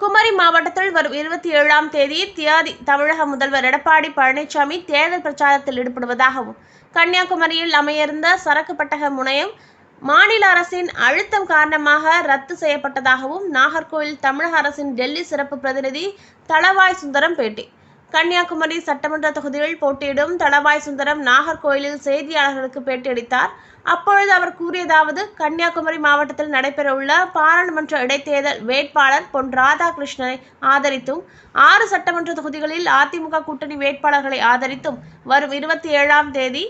குமரி மாவட்டத்தில் வரும் இருபத்தி ஏழாம் தேதி தியாதி தமிழக முதல்வர் எடப்பாடி பழனிசாமி தேர்தல் பிரச்சாரத்தில் ஈடுபடுவதாகவும் கன்னியாகுமரியில் அமையிருந்த சரக்கு பட்டக முனையம் மாநில அரசின் அழுத்தம் காரணமாக ரத்து செய்யப்பட்டதாகவும் நாகர்கோவில் தமிழக அரசின் டெல்லி சிறப்பு பிரதிநிதி தளவாய் சுந்தரம் பேட்டி கன்னியாகுமரி சட்டமன்ற தொகுதியில் போட்டியிடும் தளவாய் சுந்தரம் நாகர்கோயிலில் செய்தியாளர்களுக்கு பேட்டியளித்தார். அப்பொழுது அவர் கூறியதாவது கன்னியாகுமரி மாவட்டத்தில் நடைபெறவுள்ள பாராளுமன்ற இடைத்தேர்தல் வேட்பாளர் பொன் ராதாகிருஷ்ணனை ஆதரித்தும் ஆறு சட்டமன்ற தொகுதிகளில் அதிமுக கூட்டணி வேட்பாளர்களை ஆதரித்தும் வரும் இருபத்தி ஏழாம் தேதி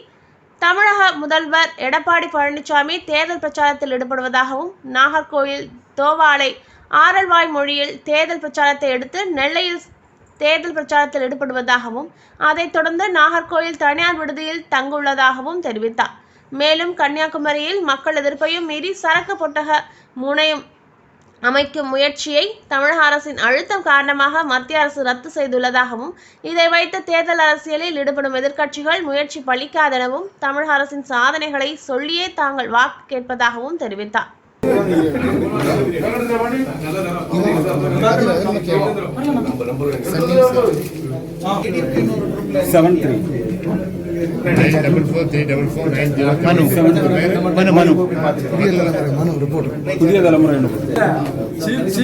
தமிழக முதல்வர் எடப்பாடி பழனிசாமி தேர்தல் பிரச்சாரத்தில் ஈடுபடுவதாகவும் நாகர்கோயில் தோவாளை ஆரல்வாய் மொழியில் தேர்தல் பிரச்சாரத்தை எடுத்து நெல்லையில் தேர்தல் பிரச்சாரத்தில் ஈடுபடுவதாகவும் அதைத் தொடர்ந்து நாகர்கோயில் தனியார் விடுதியில் தங்குள்ளதாகவும் தெரிவித்தார். மேலும் கன்னியாகுமரியில் மக்கள் எதிர்ப்பையும் மீறி சரக்கு பொட்டக முனையம் அமைக்கும் முயற்சியை தமிழக அரசின் அழுத்தம் காரணமாக மத்திய அரசு ரத்து செய்துள்ளதாகவும் இதை வைத்து தேர்தல் அரசியலில் ஈடுபடும் எதிர்க்கட்சிகள் முயற்சி பலிக்காதெனவும் தமிழக அரசின் சாதனைகளை சொல்லியே தாங்கள் வாக்கு கேட்பதாகவும் தெரிவித்தார். புதிய தலைமுறை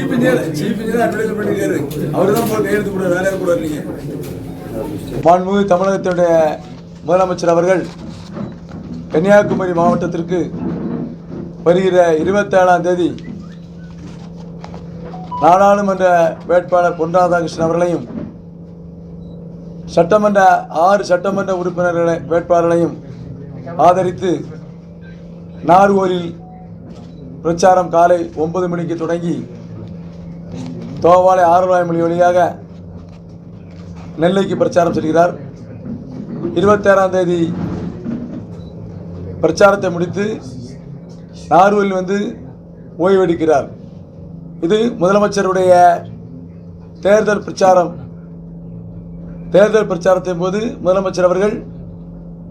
இன்ஜினியர் இன்ஜினியர் அட்வைஸ் பண்ணிருக்காரு அவர் தான் போய் கையெழுத்து கூட வேலையை கூட மாண்புமிகு தமிழகத்தினுடைய முதலமைச்சர் அவர்கள் கன்னியாகுமரி மாவட்டத்திற்கு வருகிற இருபத்தேழாம் தேதி நாடாளுமன்ற வேட்பாளர் பொன் ராதாகிருஷ்ணன் அவர்களையும் சட்டமன்ற ஆறு சட்டமன்ற உறுப்பினர்களை வேட்பாளர்களையும் ஆதரித்து நார்கோரில் பிரச்சாரம் காலை ஒன்பது மணிக்கு தொடங்கி தோவாலை ஆறுவாய் மொழி வழியாக நெல்லைக்கு பிரச்சாரம் செல்கிறார். இருபத்தேறாம் தேதி பிரச்சாரத்தை முடித்து நார்வேல் வந்து ஓய்வெடுக்கிறார். இது முதலமைச்சருடைய தேர்தல் பிரச்சாரம். தேர்தல் பிரச்சாரத்தின் போது முதலமைச்சர் அவர்கள்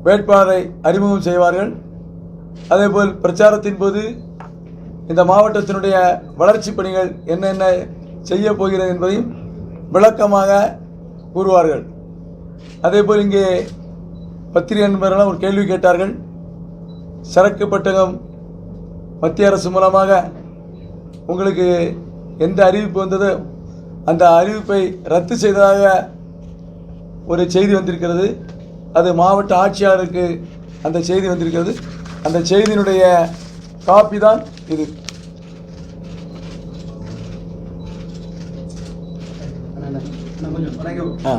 வேட்பாளரை அறிமுகம் செய்வார்கள். அதேபோல் பிரச்சாரத்தின் போது இந்த மாவட்டத்தினுடைய வளர்ச்சி பணிகள் என்னென்ன செய்ய போகிறது என்பதையும் விளக்கமாக கூறுவார்கள். அதேபோல் இங்கே பத்திரிகை நண்பர்களாம் ஒரு கேள்வி கேட்டார்கள். சரக்கு பட்டகம் மத்திய அரசு மூலமாக உங்களுக்கு எந்த அறிவிப்பு வந்ததோ அந்த அறிவிப்பை ரத்து செய்ததாக ஒரு செய்தி வந்திருக்கிறது. அது மாவட்ட ஆட்சியாளருக்கு அந்த செய்தி வந்திருக்கிறது. அந்த செய்தியினுடைய காப்பி தான் இது. ஆ.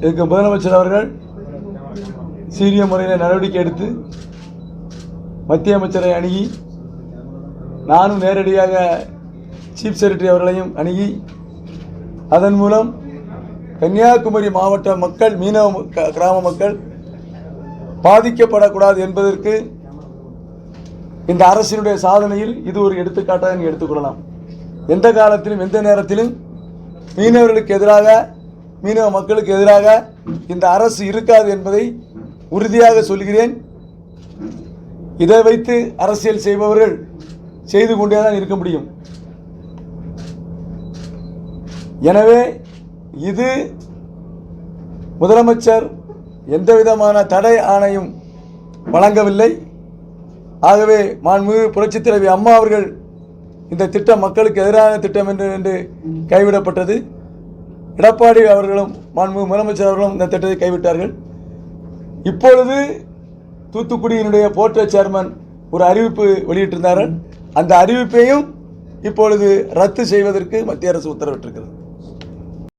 இதுக்கு முதலமைச்சர் அவர்கள் சீரிய முறையில் நடவடிக்கை எடுத்து மத்திய அமைச்சரை அணுகி நானும் நேரடியாக சீஃப் செக்ரட்டரி அவர்களையும் அணுகி அதன் மூலம் கன்னியாகுமரி மாவட்ட மக்கள் மீனவ கிராம மக்கள் பாதிக்கப்படக்கூடாது என்பதற்கு இந்த அரசினுடைய சாதனையில் இது ஒரு எடுத்துக்காட்டாக நீங்கள் எடுத்துக்கொள்ளலாம் எந்த காலத்திலும் எந்த நேரத்திலும் மீனவர்களுக்கு எதிராக மீனவ மக்களுக்கு எதிராக இந்த அரசு இருக்காது என்பதை உறுதியாக சொல்கிறேன். இதை வைத்து அரசியல் செய்பவர்கள் செய்து கொண்டே தான் இருக்க முடியும். எனவே இது முதலமைச்சர் எந்த விதமான தடை ஆணையும் வழங்கவில்லை. ஆகவே மாண்புமிகு புரட்சித் தலைவி அம்மா அவர்கள் இந்த திட்டம் மக்களுக்கு எதிரான திட்டம் என்று என்று கைவிடப்பட்டது. எடப்பாடி அவர்களும் மாண்புமிகு முதலமைச்சர் அவர்களும் இந்த திட்டத்தை கைவிட்டார்கள். இப்பொழுது தூத்துக்குடியினுடைய போர்ட்ட சேர்மன் ஒரு அறிவிப்பு வெளியிட்டிருந்தார்கள். அந்த அறிவிப்பையும் இப்பொழுது ரத்து செய்வதற்கு மத்திய அரசு உத்தரவிட்டிருக்கிறது.